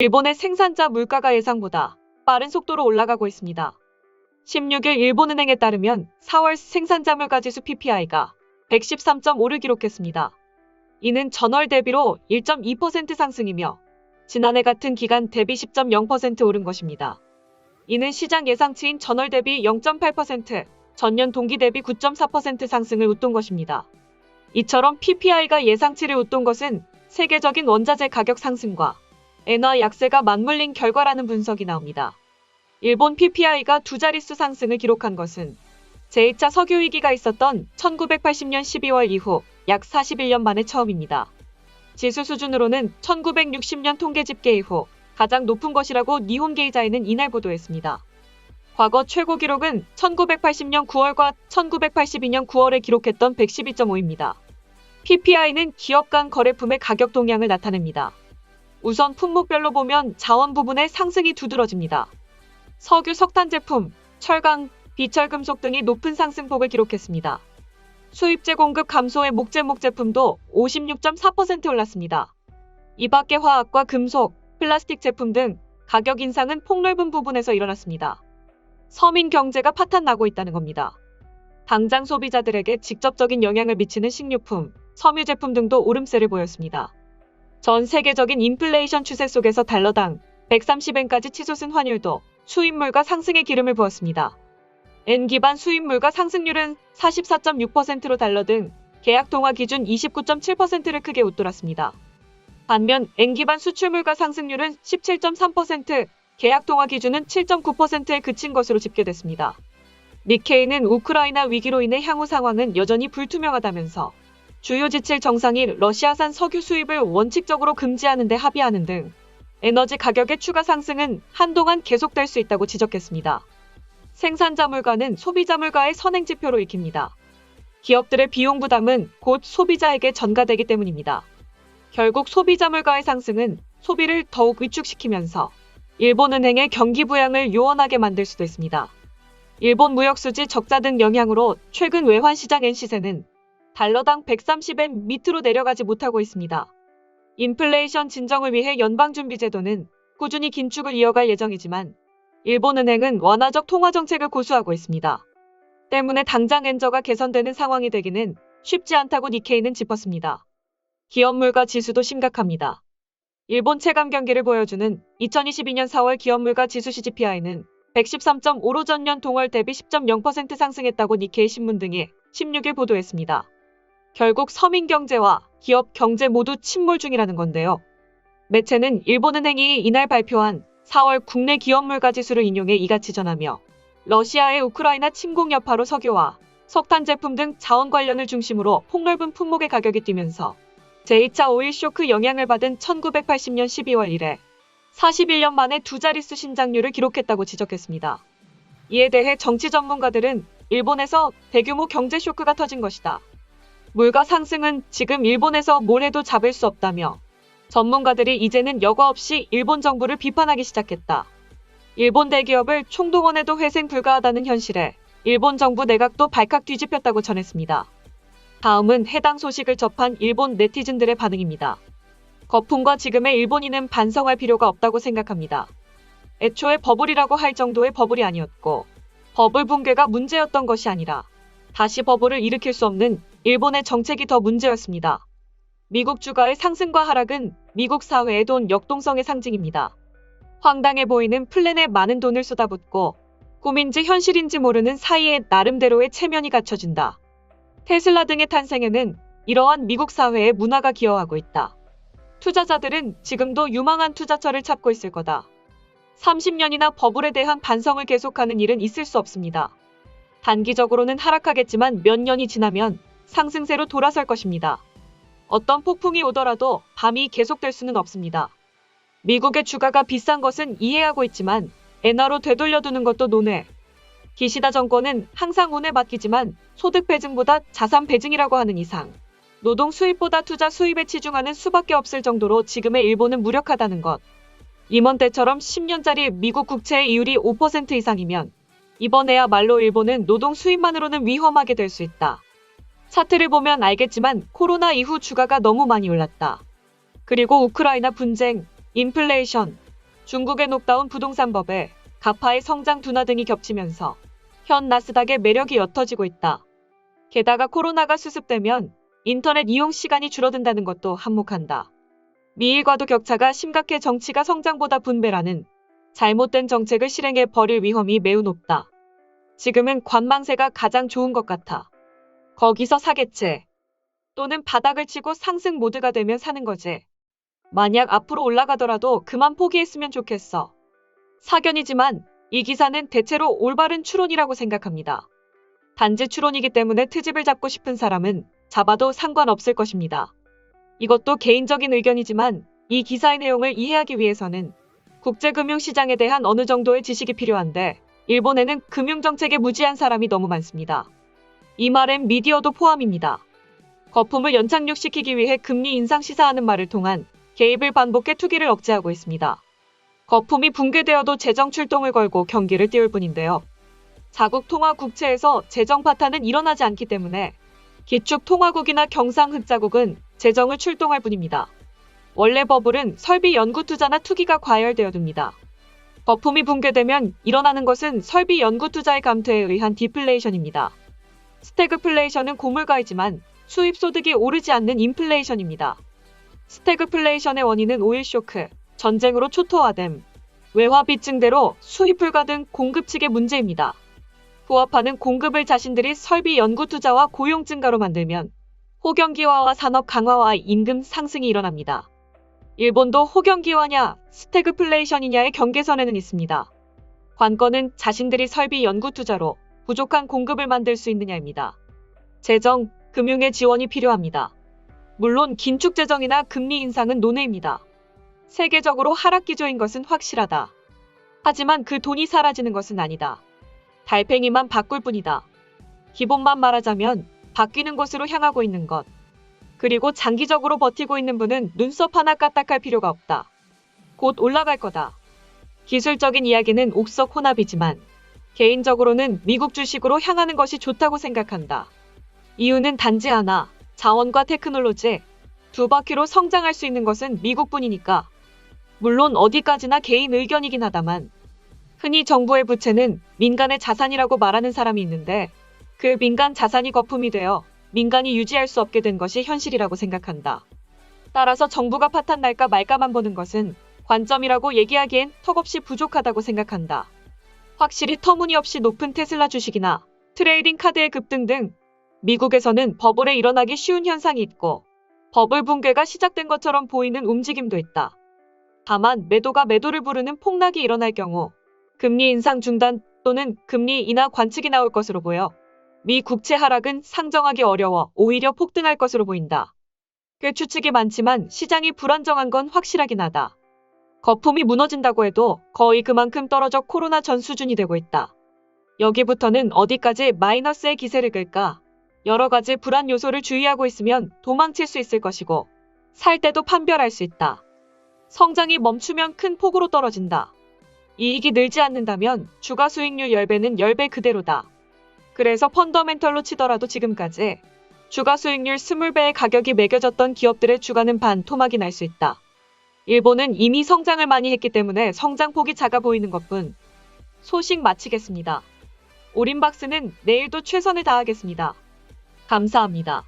일본의 생산자 물가가 예상보다 빠른 속도로 올라가고 있습니다. 16일 일본은행에 따르면 4월 생산자 물가 지수 PPI가 113.5를 기록했습니다. 이는 전월 대비로 1.2% 상승이며 지난해 같은 기간 대비 10.0% 오른 것입니다. 이는 시장 예상치인 전월 대비 0.8%, 전년 동기 대비 9.4% 상승을 웃돈 것입니다. 이처럼 PPI가 예상치를 웃돈 것은 세계적인 원자재 가격 상승과 엔화 약세가 맞물린 결과라는 분석이 나옵니다. 일본 PPI가 두 자릿수 상승을 기록한 것은 제2차 석유 위기가 있었던 1980년 12월 이후 약 41년 만에 처음입니다. 지수 수준으로는 1960년 통계 집계 이후 가장 높은 것이라고 니혼 게이자에는 이날 보도했습니다. 과거 최고 기록은 1980년 9월과 1982년 9월에 기록했던 112.5입니다. PPI는 기업 간 거래품의 가격 동향을 나타냅니다. 우선 품목별로 보면 자원 부분의 상승이 두드러집니다. 석유 석탄 제품, 철강, 비철금속 등이 높은 상승폭을 기록했습니다. 수입제 공급 감소의 목재목 제품도 56.4% 올랐습니다. 이 밖에 화학과 금속, 플라스틱 제품 등 가격 인상은 폭넓은 부분에서 일어났습니다. 서민 경제가 파탄 나고 있다는 겁니다. 당장 소비자들에게 직접적인 영향을 미치는 식료품, 섬유 제품 등도 오름세를 보였습니다. 전 세계적인 인플레이션 추세 속에서 달러당 130엔까지 치솟은 환율도 수입물가 상승의 기름을 부었습니다. N 기반 수입물가 상승률은 44.6%로 달러 등 계약 통화 기준 29.7%를 크게 웃돌았습니다. 반면 N 기반 수출물가 상승률은 17.3%, 계약 통화 기준은 7.9%에 그친 것으로 집계됐습니다. 니케이는 우크라이나 위기로 인해 향후 상황은 여전히 불투명하다면서 주요 지칠 정상이 러시아산 석유 수입을 원칙적으로 금지하는 데 합의하는 등 에너지 가격의 추가 상승은 한동안 계속될 수 있다고 지적했습니다. 생산자 물가는 소비자 물가의 선행 지표로 익힙니다. 기업들의 비용 부담은 곧 소비자에게 전가되기 때문입니다. 결국 소비자 물가의 상승은 소비를 더욱 위축시키면서 일본은행의 경기 부양을 요원하게 만들 수도 있습니다. 일본 무역수지 적자 등 영향으로 최근 외환시장 엔 시세는 달러당 130엔 밑으로 내려가지 못하고 있습니다. 인플레이션 진정을 위해 연방준비제도는 꾸준히 긴축을 이어갈 예정이지만 일본은행은 완화적 통화 정책을 고수하고 있습니다. 때문에 당장 엔저가 개선되는 상황이 되기는 쉽지 않다고 니케이는 짚었습니다. 기업 물가 지수도 심각합니다. 일본 체감 경기를 보여주는 2022년 4월 기업 물가 지수 CGPI는 113.5로 전년 동월 대비 10.0% 상승했다고 니케이 신문 등이 16일 보도했습니다. 결국 서민 경제와 기업 경제 모두 침몰 중이라는 건데요. 매체는 일본은행이 이날 발표한 4월 국내 기업 물가 지수를 인용해 이같이 전하며 러시아의 우크라이나 침공 여파로 석유와 석탄 제품 등 자원 관련을 중심으로 폭넓은 품목의 가격이 뛰면서 제2차 오일 쇼크 영향을 받은 1980년 12월 이래 41년 만에 두 자릿수 신장률을 기록했다고 지적했습니다. 이에 대해 정치 전문가들은 일본에서 대규모 경제 쇼크가 터진 것이다. 물가 상승은 지금 일본에서 뭘 해도 잡을 수 없다며 전문가들이 이제는 여과 없이 일본 정부를 비판하기 시작했다. 일본 대기업을 총동원해도 회생 불가하다는 현실에 일본 정부 내각도 발칵 뒤집혔다고 전했습니다. 다음은 해당 소식을 접한 일본 네티즌들의 반응입니다. 거품과 지금의 일본인은 반성할 필요가 없다고 생각합니다. 애초에 버블이라고 할 정도의 버블이 아니었고 버블 붕괴가 문제였던 것이 아니라 다시 버블을 일으킬 수 없는 일본의 정책이 더 문제였습니다. 미국 주가의 상승과 하락은 미국 사회의 돈 역동성의 상징입니다. 황당해 보이는 플랜에 많은 돈을 쏟아붓고 꿈인지 현실인지 모르는 사이에 나름대로의 체면이 갖춰진다. 테슬라 등의 탄생에는 이러한 미국 사회의 문화가 기여하고 있다. 투자자들은 지금도 유망한 투자처를 찾고 있을 거다. 30년이나 버블에 대한 반성을 계속하는 일은 있을 수 없습니다. 단기적으로는 하락하겠지만 몇 년이 지나면 상승세로 돌아설 것입니다. 어떤 폭풍이 오더라도 밤이 계속될 수는 없습니다. 미국의 주가가 비싼 것은 이해하고 있지만 엔화로 되돌려두는 것도 논외. 기시다 정권은 항상 운에 맡기지만 소득 배증보다 자산 배증이라고 하는 이상 노동 수입보다 투자 수입에 치중하는 수밖에 없을 정도로 지금의 일본은 무력하다는 것. 임원 때처럼 10년짜리 미국 국채의 이율이 5% 이상이면 이번에야말로 일본은 노동 수입만으로는 위험하게 될 수 있다. 차트를 보면 알겠지만 코로나 이후 주가가 너무 많이 올랐다. 그리고 우크라이나 분쟁, 인플레이션, 중국의 녹다운 부동산법에 가파의 성장 둔화 등이 겹치면서 현 나스닥의 매력이 옅어지고 있다. 게다가 코로나가 수습되면 인터넷 이용 시간이 줄어든다는 것도 한몫한다. 미일과도 격차가 심각해 정치가 성장보다 분배라는 잘못된 정책을 실행해 버릴 위험이 매우 높다. 지금은 관망세가 가장 좋은 것 같아. 거기서 사겠지. 또는 바닥을 치고 상승 모드가 되면 사는 거지. 만약 앞으로 올라가더라도 그만 포기했으면 좋겠어. 사견이지만 이 기사는 대체로 올바른 추론이라고 생각합니다. 단지 추론이기 때문에 트집을 잡고 싶은 사람은 잡아도 상관없을 것입니다. 이것도 개인적인 의견이지만 이 기사의 내용을 이해하기 위해서는 국제금융시장에 대한 어느 정도의 지식이 필요한데 일본에는 금융정책에 무지한 사람이 너무 많습니다. 이 말엔 미디어도 포함입니다. 거품을 연착륙시키기 위해 금리 인상 시사하는 말을 통한 개입을 반복해 투기를 억제하고 있습니다. 거품이 붕괴되어도 재정 출동을 걸고 경기를 띄울 뿐인데요. 자국 통화 국채에서 재정 파탄은 일어나지 않기 때문에 기축 통화국이나 경상 흑자국은 재정을 출동할 뿐입니다. 원래 버블은 설비 연구 투자나 투기가 과열되어 둡니다. 거품이 붕괴되면 일어나는 것은 설비 연구 투자의 감퇴에 의한 디플레이션입니다. 스태그플레이션은 고물가이지만 수입 소득이 오르지 않는 인플레이션입니다. 스태그플레이션의 원인은 오일 쇼크, 전쟁으로 초토화됨, 외화 빚증대로 수입 불가 등 공급 측의 문제입니다. 부합하는 공급을 자신들이 설비 연구 투자와 고용 증가로 만들면 호경기화와 산업 강화와 임금 상승이 일어납니다. 일본도 호경기화냐 스태그플레이션이냐의 경계선에는 있습니다. 관건은 자신들이 설비 연구 투자로 부족한 공급을 만들 수 있느냐입니다. 재정, 금융의 지원이 필요합니다. 물론 긴축 재정이나 금리 인상은 논외입니다. 세계적으로 하락 기조인 것은 확실하다. 하지만 그 돈이 사라지는 것은 아니다. 달팽이만 바꿀 뿐이다. 기본만 말하자면 바뀌는 곳으로 향하고 있는 것. 그리고 장기적으로 버티고 있는 분은 눈썹 하나 까딱할 필요가 없다. 곧 올라갈 거다. 기술적인 이야기는 옥석 혼합이지만 개인적으로는 미국 주식으로 향하는 것이 좋다고 생각한다. 이유는 단지 하나, 자원과 테크놀로지 두 바퀴로 성장할 수 있는 것은 미국뿐이니까. 물론 어디까지나 개인 의견이긴 하다만 흔히 정부의 부채는 민간의 자산이라고 말하는 사람이 있는데 그 민간 자산이 거품이 되어 민간이 유지할 수 없게 된 것이 현실이라고 생각한다. 따라서 정부가 파탄 날까 말까만 보는 것은 관점이라고 얘기하기엔 턱없이 부족하다고 생각한다. 확실히 터무니없이 높은 테슬라 주식이나 트레이딩 카드의 급등 등 미국에서는 버블에 일어나기 쉬운 현상이 있고 버블 붕괴가 시작된 것처럼 보이는 움직임도 있다. 다만 매도가 매도를 부르는 폭락이 일어날 경우 금리 인상 중단 또는 금리 인하 관측이 나올 것으로 보여 미 국채 하락은 상정하기 어려워 오히려 폭등할 것으로 보인다. 꽤 추측이 많지만 시장이 불안정한 건 확실하긴 하다. 거품이 무너진다고 해도 거의 그만큼 떨어져 코로나 전 수준이 되고 있다. 여기부터는 어디까지 마이너스의 기세를 끌까? 여러 가지 불안 요소를 주의하고 있으면 도망칠 수 있을 것이고 살 때도 판별할 수 있다. 성장이 멈추면 큰 폭으로 떨어진다. 이익이 늘지 않는다면 주가 수익률 10배는 10배 그대로다. 그래서 펀더멘털로 치더라도 지금까지 주가 수익률 20배의 가격이 매겨졌던 기업들의 주가는 반토막이 날 수 있다. 일본은 이미 성장을 많이 했기 때문에 성장폭이 작아 보이는 것뿐. 소식 마치겠습니다. 오림박스는 내일도 최선을 다하겠습니다. 감사합니다.